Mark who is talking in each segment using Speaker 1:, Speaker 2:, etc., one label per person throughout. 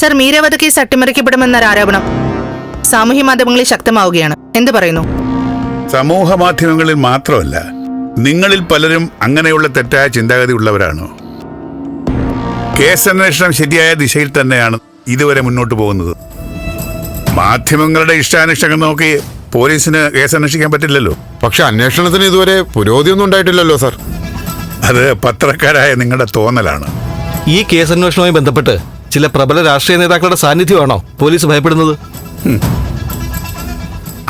Speaker 1: Sir മീരവധ case അട്ടിമറിക്കപ്പെടുമെന്നൊരു ആരോപണം? സാമൂഹ്യ മാധ്യമങ്ങളിൽ ശക്തമാവുകയാണ്. എന്ത് പറയുന്നു?
Speaker 2: സമൂഹ മാധ്യമങ്ങളിൽ മാത്രമല്ല നിങ്ങളിൽ പലരും അങ്ങനെയുള്ള തെറ്റായ ചിന്താഗതി ഉള്ളവരാണ്? കേസന്വേഷണം ശരിയായ ദിശയിൽ തന്നെയാണ് ഇതുവരെ മുന്നോട്ട് പോകുന്നത്. മാധ്യമങ്ങളുടെ ഇഷ്ടാനിഷ്ടങ്ങൾ നോക്കി പോലീസിന് കേസ് അന്വേഷിക്കാൻ പറ്റില്ലല്ലോ.
Speaker 3: പക്ഷെ അന്വേഷണത്തിന് ഇതുവരെ പുരോഗതിയൊന്നും ഉണ്ടായിട്ടില്ലല്ലോ സാർ.
Speaker 2: അത് പത്രക്കാരായ നിങ്ങളുടെ തോന്നലാണ്.
Speaker 4: ഈ കേസ് അന്വേഷണവുമായി ബന്ധപ്പെട്ട് ചില പ്രബല രാഷ്ട്രീയ നേതാക്കളുടെ സാന്നിധ്യമാണോ പോലീസ് ഭയപ്പെടുന്നത്?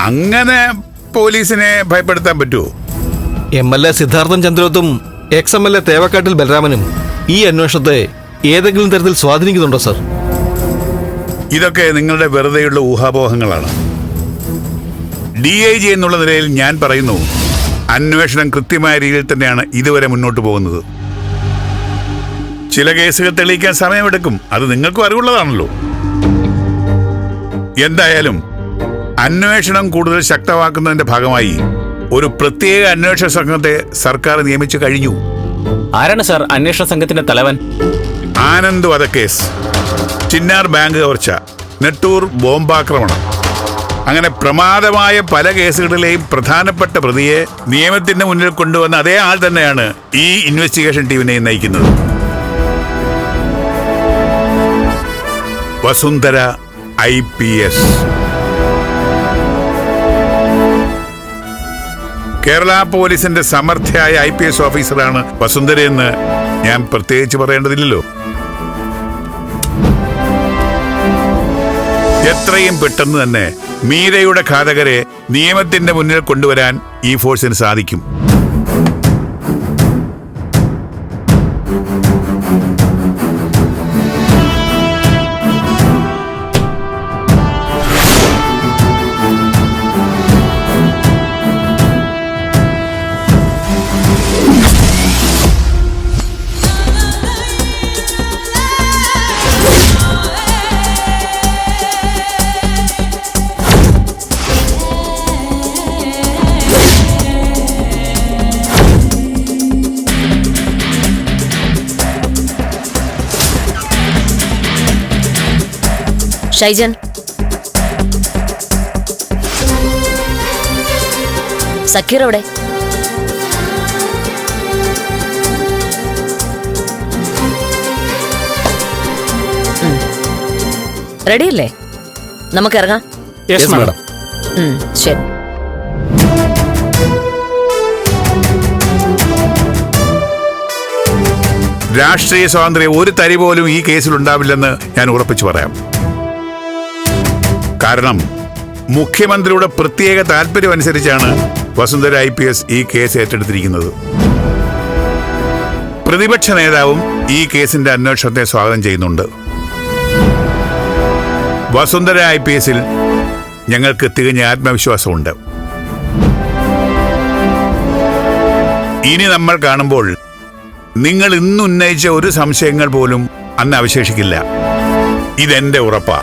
Speaker 2: അങ്ങനെ പോലീസിനെ ഭയപ്പെടുത്താൻ പറ്റുമോ
Speaker 4: M L A Siddharthan ചന്ദ്രോത്തും ex M L A Thevakkattil ബലരാമനും ഈ അന്വേഷണത്തെ ഏതെങ്കിലും തരത്തിൽ സ്വാധീനിക്കുന്നുണ്ടോ സർ?
Speaker 2: ഇതൊക്കെ നിങ്ങളുടെ വെറുതെയുള്ള ഊഹാപോഹങ്ങളാണ്. ഡി ഐ ജി എന്നുള്ള നിലയിൽ ഞാൻ പറയുന്നു അന്വേഷണം കൃത്യമായ രീതിയിൽ തന്നെയാണ് ഇതുവരെ മുന്നോട്ട് പോകുന്നത്. ചില കേസുകൾ തെളിയിക്കാൻ സമയമെടുക്കും. അത് നിങ്ങൾക്കും അറിവുള്ളതാണല്ലോ. എന്തായാലും അന്വേഷണം കൂടുതൽ ശക്തമാക്കുന്നതിന്റെ ഭാഗമായി ഒരു പ്രത്യേക അന്വേഷണ സംഘത്തെ സർക്കാർ നിയമിച്ചു കഴിഞ്ഞു.
Speaker 5: ആരാണ് സർ അന്വേഷണ സംഘത്തിന്റെ തലവൻ?
Speaker 2: ആനന്ദ് വധക്കേസ് ചിന്നാർ ബാങ്ക് കവർച്ച നെട്ടൂർ ബോംബാക്രമണം. അങ്ങനെ പ്രമാദമായ പല കേസുകളിലെയും പ്രധാനപ്പെട്ട പ്രതിയെ നിയമത്തിന്റെ മുന്നിൽ കൊണ്ടുവന്ന അതേ ആൾ തന്നെയാണ് ഈ ഇൻവെസ്റ്റിഗേഷൻ ടീമിനെ നയിക്കുന്നത്. Vasundhara I P S. Kerala പോലീസിന്റെ സമർത്ഥയായ ഐ പി എസ് ഓഫീസറാണ് വസുന്ധരയെന്ന് ഞാൻ പ്രത്യേകിച്ച് പറയേണ്ടതില്ലല്ലോ. എത്രയും പെട്ടെന്ന് തന്നെ മീരയുടെ ഘാതകരെ നിയമത്തിന്റെ മുന്നിൽ കൊണ്ടുവരാൻ ഈ ഫോഴ്സിന് സാധിക്കും.
Speaker 6: ഷൈജൻ. സക്കീർ അവിടെ റെഡിയല്ലേ? നമുക്ക് ഇറങ്ങാം
Speaker 4: യെസ് മാഡം
Speaker 6: ശരി.
Speaker 2: രാഷ്ട്രീയ സ്വാതന്ത്ര്യം ഒരു തരി പോലും ഈ കേസിൽ ഉണ്ടാവില്ലെന്ന് ഞാൻ ഉറപ്പിച്ചു പറയാം. കാരണം മുഖ്യമന്ത്രിയുടെ പ്രത്യേക താല്പര്യം അനുസരിച്ചാണ് വസുന്ധര ഐ പി എസ് ഈ കേസ് ഏറ്റെടുത്തിരിക്കുന്നത്. പ്രതിപക്ഷ നേതാവും ഈ കേസിന്റെ അന്വേഷണത്തെ സ്വാഗതം ചെയ്യുന്നുണ്ട്. വസുന്ധര ഐ പി എസിൽ ഞങ്ങൾക്ക് തികഞ്ഞ ആത്മവിശ്വാസമുണ്ട്. ഇനി നമ്മൾ കാണുമ്പോൾ നിങ്ങൾ ഇന്നുന്നയിച്ച ഒരു സംശയങ്ങൾ പോലും അന്ന് അവശേഷിക്കില്ല. ഇതെന്റെ ഉറപ്പാ.